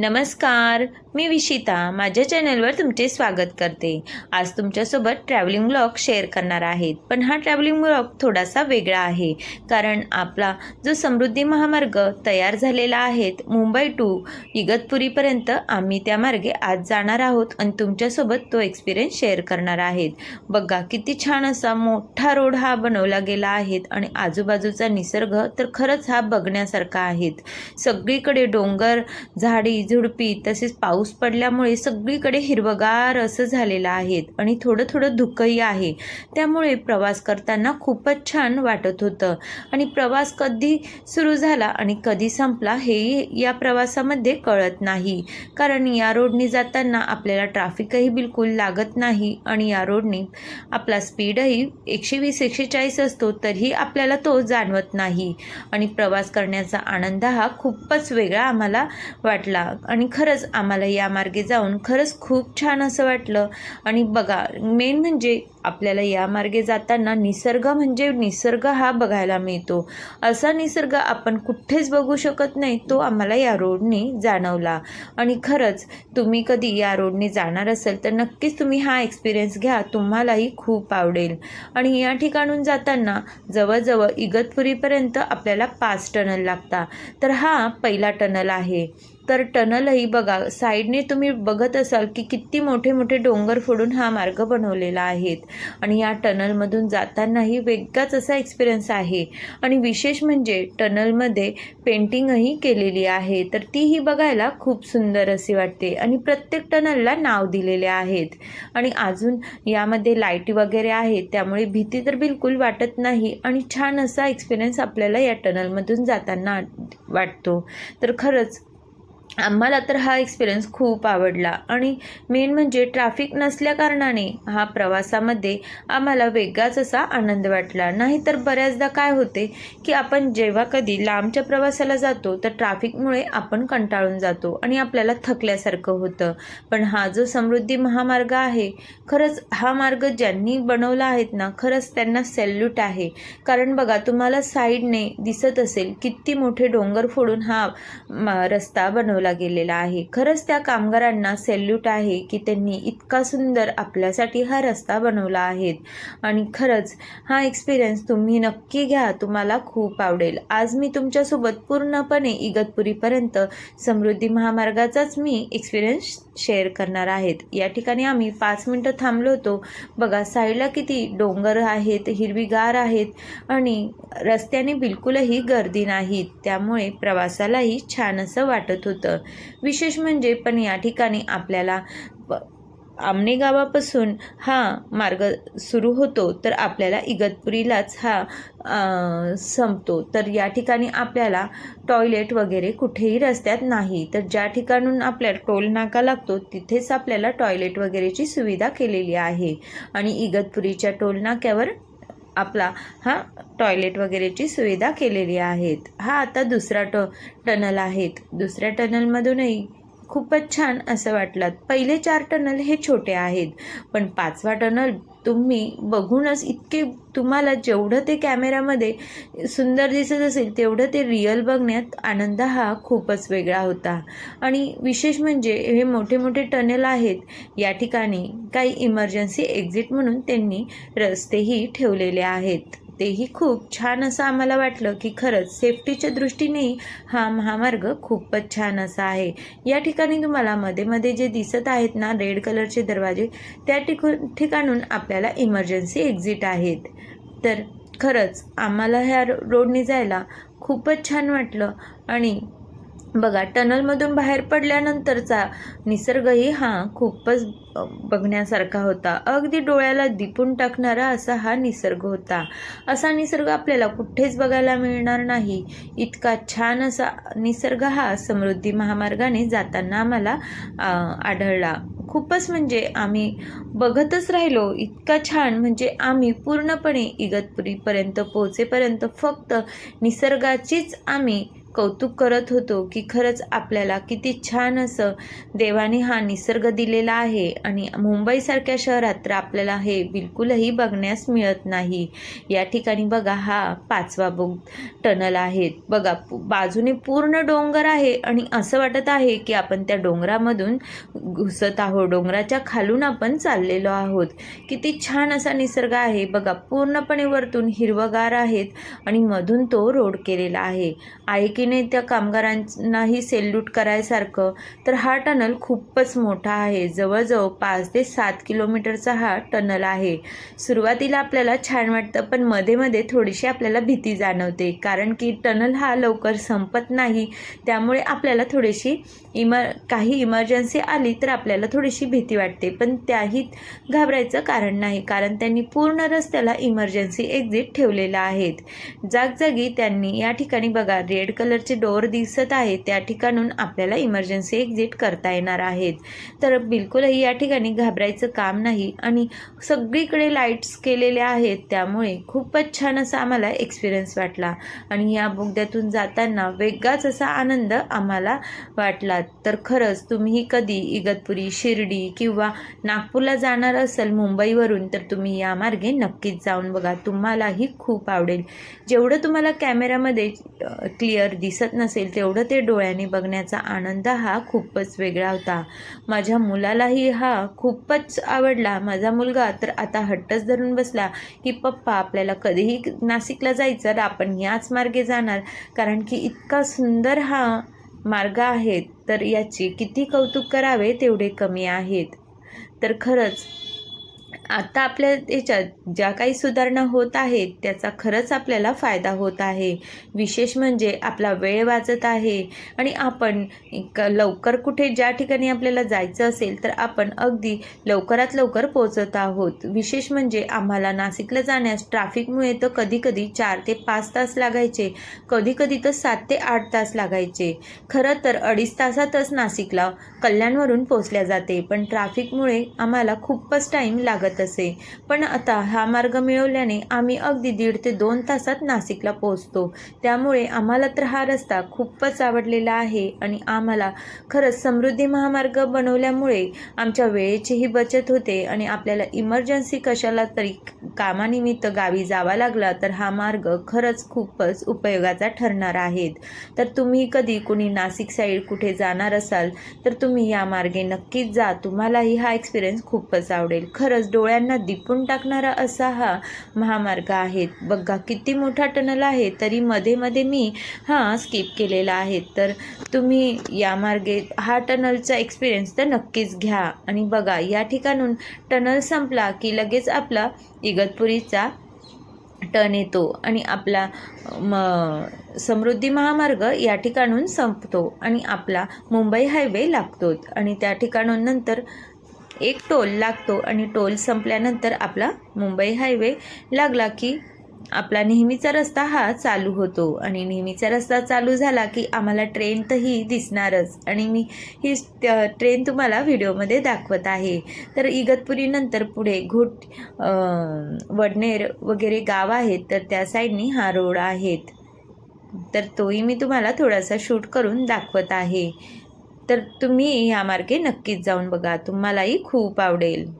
नमस्कार मी विशिता. माझ्या चॅनलवर तुमचे स्वागत करते. आज तुमच्यासोबत ट्रॅव्हलिंग ब्लॉग शेअर करणार आहेत. पण हा ट्रॅव्हलिंग ब्लॉग थोडासा वेगळा आहे कारण आपला जो समृद्धी महामार्ग तयार झालेला आहे मुंबई टू इगतपुरीपर्यंत आम्ही त्या मार्गे आज जाणार आहोत आणि तुमच्यासोबत तो एक्सपिरियन्स शेअर करणार आहेत. बघा किती छान असा मोठा रोड हा बनवला गेला आहे आणि आजूबाजूचा निसर्ग तर खरंच हा बघण्यासारखा आहे. सगळीकडे डोंगर झाडी झुडपी तसेच पाऊस पडल्यामुळे सगळीकडे हिरवगार असं झालेलं आहे आणि थोडं थोडं धुकंही आहे. त्यामुळे प्रवास करताना खूपच छान वाटत होतं. आणि प्रवास कधी सुरू झाला आणि कधी संपला हेही या प्रवासामध्ये कळत नाही. कारण या रोडनी जाताना आपल्याला ट्रॅफिकही बिलकुल लागत नाही आणि या रोडनी आपला स्पीडही एकशे वीस एकशे चाळीस असतो तरीही आपल्याला तो जाणवत नाही. आणि प्रवास करण्याचा आनंद हा खूपच वेगळा आम्हाला वाटला. आणि खरंच आम्हाला या मार्गे जाऊन खरंच खूप छान असं वाटलं. आणि बघा मेन म्हणजे आपल्याला या मार्गे जाताना निसर्ग म्हणजे निसर्ग हा बघायला मिळतो. असा निसर्ग आपण कुठेच बघू शकत नाही तो आम्हाला या रोडने जाणवला. आणि खरंच तुम्ही कधी या रोडने जाणार असेल तर नक्कीच तुम्ही हा एक्सपिरियन्स घ्या तुम्हालाही खूप आवडेल. आणि या ठिकाणून जाताना जवळजवळ इगतपुरीपर्यंत आपल्याला पाच टनल लागतात. तर हा पहिला टनल आहे. तर टनलही बघा साईडने तुम्ही बघत असाल की किती मोठे मोठे डोंगर फोडून हा मार्ग बनवलेला आहेत आणि या टनलमधून जातानाही वेगळाच असा एक्सपिरियन्स आहे. आणि विशेष म्हणजे टनलमध्ये पेंटिंगही केलेली आहे. तर तीही बघायला खूप सुंदर अशी वाटते. आणि प्रत्येक टनलला नाव दिलेले आहेत. आणि अजून यामध्ये लाईटी वगैरे आहेत त्यामुळे भीती तर बिलकुल वाटत नाही. आणि छान असा एक्सपिरियन्स आपल्याला या टनलमधून जाताना वाटतो. तर खरंच आम्हाला तर हा एक्सपिरियन्स खूप आवडला. आणि मेन म्हणजे ट्रॅफिक नसल्या कारणाने हा प्रवासामध्ये आम्हाला वेगळाच असा आनंद वाटला. नाहीतर बऱ्याचदा काय होते की आपण जेव्हा कधी लांबच्या प्रवासाला जातो तर ट्रॅफिकमुळे आपण कंटाळून जातो आणि आपल्याला थकल्यासारखं होतं. पण हा जो समृद्धी महामार्ग आहे खरंच हा मार्ग ज्यांनी बनवला आहेत ना खरंच त्यांना सेल्यूट आहे. कारण बघा तुम्हाला साईडने दिसत असेल किती मोठे डोंगर फोडून हा रस्ता बनवला गेलेला आहे. खरंच त्या कामगारांना सेल्यूट आहे की त्यांनी इतका सुंदर आपल्यासाठी हा रस्ता बनवला आहे. आणि खरंच हा एक्सपिरियन्स तुम्ही नक्की घ्या तुम्हाला खूप आवडेल. आज मी तुमच्यासोबत पूर्णपणे इगतपुरीपर्यंत समृद्धी महामार्गाचाच मी एक्सपिरियन्स शेअर करणार आहेत. या ठिकाणी आम्ही पाच मिनटं थांबलो होतो. बघा साईडला किती डोंगर आहेत हिरवीगार आहेत आणि रस्त्याने बिलकुलही गर्दी नाही. त्यामुळे प्रवासालाही छान असं वाटत होतं. विशेष म्हणजे पण या ठिकाणी आपल्याला आमणे गावापासून हा मार्ग सुरू होतो तर आपल्याला इगतपुरीलाच हा संपतो. तर या ठिकाणी आपल्याला टॉयलेट वगैरे कुठेही रस्त्यात नाही. तर ज्या ठिकाणून आपल्या टोल नाका लागतो तिथेच आपल्याला टॉयलेट वगैरेची सुविधा केलेली आहे. आणि इगतपुरीच्या टोल नाक्यावर आपला हा टॉयलेट वगैरेची सुविधा केलेली आहेत. हा आता दुसरा ट टनल आहेत. दुसऱ्या टनलमधूनही खूपच छान असं वाटलं. पहिले चार टनल हे छोटे आहेत पण पाचवा टनल तुम्ही बघूनच इतके तुम्हाला जेवढं ते कॅमेऱ्यामध्ये सुंदर दिसत असेल तेवढं ते रिअल बघण्यात आनंद हा खूपच वेगळा होता. आणि विशेष म्हणजे हे मोठे मोठे टनेल आहेत या ठिकाणी काही इमर्जन्सी एक्झिट म्हणून त्यांनी रस्तेही ठेवलेले आहेत. तेही खूप छान असं आम्हाला वाटलं की खरंच सेफ्टीच्या दृष्टीनेही हा महामार्ग खूपच छान असा आहे. या ठिकाणी तुम्हाला मध्ये मध्ये जे दिसत आहेत ना रेड कलरचे दरवाजे त्या ठिकाणून आपल्याला इमर्जन्सी एक्झिट आहेत. तर खरंच आम्हाला ह्या रोडने जायला खूपच छान वाटलं आणि बघा टनलमधून बाहेर पडल्यानंतरचा निसर्गही हा खूपच बघण्यासारखा होता. अगदी डोळ्याला दिपून टाकणारा असा हा निसर्ग होता. असा निसर्ग आपल्याला कुठेच बघायला मिळणार नाही. इतका छान असा निसर्ग हा समृद्धी महामार्गाने जाताना आम्हाला आढळला. खूपच म्हणजे आम्ही बघतच राहिलो. इतका छान म्हणजे आम्ही पूर्णपणे इगतपुरीपर्यंत पोहोचेपर्यंत फक्त निसर्गाचीच आम्ही कौतुक करत होतो की खरंच आपल्याला किती छान असं देवाने हा निसर्ग दिलेला आहे आणि मुंबईसारख्या शहरात तर आपल्याला हे बिलकुलही बघण्यास मिळत नाही. या ठिकाणी बघा हा पाचवा बुक टनल आहे. बघा पु- बाजूने पूर्ण डोंगर आहे आणि असं वाटत आहे की आपण त्या डोंगरामधून घुसत आहोत. डोंगराच्या खालून आपण चाललेलो आहोत. किती छान असा निसर्ग आहे. बघा पूर्णपणे वरतून हिरवगार आहेत आणि मधून तो रोड केलेला आहे. आहे की नाही त्या कामगारांनाही सेल्यूट करायसारखं तर हा टनल खूपच मोठा आहे. जवळजवळ पाच ते सात किलोमीटरचा हा टनल आहे. सुरुवातीला आपल्याला छान वाटतं पण मध्ये मध्ये थोडीशी आपल्याला भीती जाणवते. कारण की टनल हा लवकर संपत नाही त्यामुळे आपल्याला थोडीशी इमर काही इमर्जन्सी आली तर आपल्याला थोडीशी भीती वाटते. पण त्याही घाबरायचं कारण नाही कारण त्यांनी पूर्ण रस्त्याला इमर्जन्सी एक्झिट ठेवलेला आहेत जागजागी त्यांनी या ठिकाणी बघा रेड कलर कलरचे डोअर दिसत आहे त्या ठिकाणून आपल्याला इमर्जन्सी एक्झिट करता येणार आहेत. तर बिलकुलही या ठिकाणी घाबरायचं काम नाही आणि सगळीकडे लाईट्स केलेल्या आहेत. त्यामुळे खूपच छान असा आम्हाला एक्सपिरियन्स वाटला आणि या बोगद्यातून जाताना वेगळाच असा आनंद आम्हाला वाटला. तर खरंच तुम्ही कधी इगतपुरी शिर्डी किंवा नागपूरला जाणार असाल मुंबईवरून तर तुम्ही या मार्गे नक्कीच जाऊन बघा. तुम्हालाही खूप आवडेल. जेवढं तुम्हाला कॅमेऱ्यामध्ये क्लिअर दिसत नसेल तेवढं ते डोळ्याने बघण्याचा आनंद हा खूपच वेगळा होता. माझ्या मुलालाही हा खूपच आवडला. माझा मुलगा तर आता हट्टच धरून बसला की पप्पा आपल्याला कधीही नाशिकला जायचं तर आपण याच मार्गे जाणार. कारण की इतका सुंदर हा मार्ग आहे तर याची किती कौतुक करावे तेवढे कमी आहेत. तर खरंच आता आपल्या याच्यात ज्या काही सुधारणा होत आहेत त्याचा खरंच आपल्याला फायदा होत आहे. विशेष म्हणजे आपला वेळ वाचत आहे आणि आपण एक लवकर कुठे ज्या ठिकाणी आपल्याला जायचं असेल तर आपण अगदी लवकरात लवकर पोचत आहोत. विशेष म्हणजे आम्हाला नाशिकला जाण्यास ट्रॅफिकमुळे तर कधीकधी चार ते पाच तास लागायचे कधीकधी तर सात ते आठ तास लागायचे. खरं तर अडीच तासातच नाशिकला कल्याणवरून पोचल्या जाते पण ट्रॅफिकमुळे आम्हाला खूपच टाईम लागत असे पण आता हा मार्ग मिळवल्याने आम्ही अगदी दीड ते दोन तासात नाशिकला पोहोचतो. त्यामुळे आम्हाला तर हा रस्ता खूपच आवडलेला आहे आणि आम्हाला खरंच समृद्धी महामार्ग बनवल्यामुळे आमच्या वेळेचीही बचत होते आणि आपल्याला इमर्जन्सी कशाला तरी कामानिमित्त गावी जावा लागला तर हा मार्ग खरंच खूपच उपयोगाचा ठरणार आहेत. तर तुम्ही कधी कुणी नाशिक साईड कुठे जाणार असाल तर तुम्ही या मार्गे नक्कीच जा. तुम्हालाही हा एक्सपिरियन्स खूपच आवडेल. खरंच डोळ्यांना दिपून टाकणारा असा हा महामार्ग आहे. बघा किती मोठा टनल आहे तरी मध्ये मध्ये मी हा स्किप केलेला आहे. तर तुम्ही या मार्गे हा टनलचा एक्सपिरियन्स तर नक्कीच घ्या. आणि बघा या ठिकाणून टनल संपला की लगेच आपला इगतपुरीचा टन येतो आणि आपला म समृद्धी महामार्ग या ठिकाणून संपतो आणि आपला मुंबई हायवे लागतो. आणि त्या ठिकाणून नंतर एक टोल लागतो आणि टोल संपल्यानंतर आपला मुंबई हायवे लागला की आपला नेहमीचा रस्ता हा चालू होतो. आणि नेहमीचा रस्ता चालू झाला की आम्हाला ट्रेन तर ही दिसणारच. आणि मी ही ट्रेन तुम्हाला व्हिडिओमध्ये दाखवत आहे. तर इगतपुरीनंतर पुढे घोट वडनेर वगैरे गाव आहेत तर त्या साईडनी हा रोड आहेत. तर तोही मी तुम्हाला थोडासा शूट करून दाखवत आहे. तर तुम्ही या मार्गे नक्कीच जाऊन बघा. तुम्हालाही खूप आवडेल.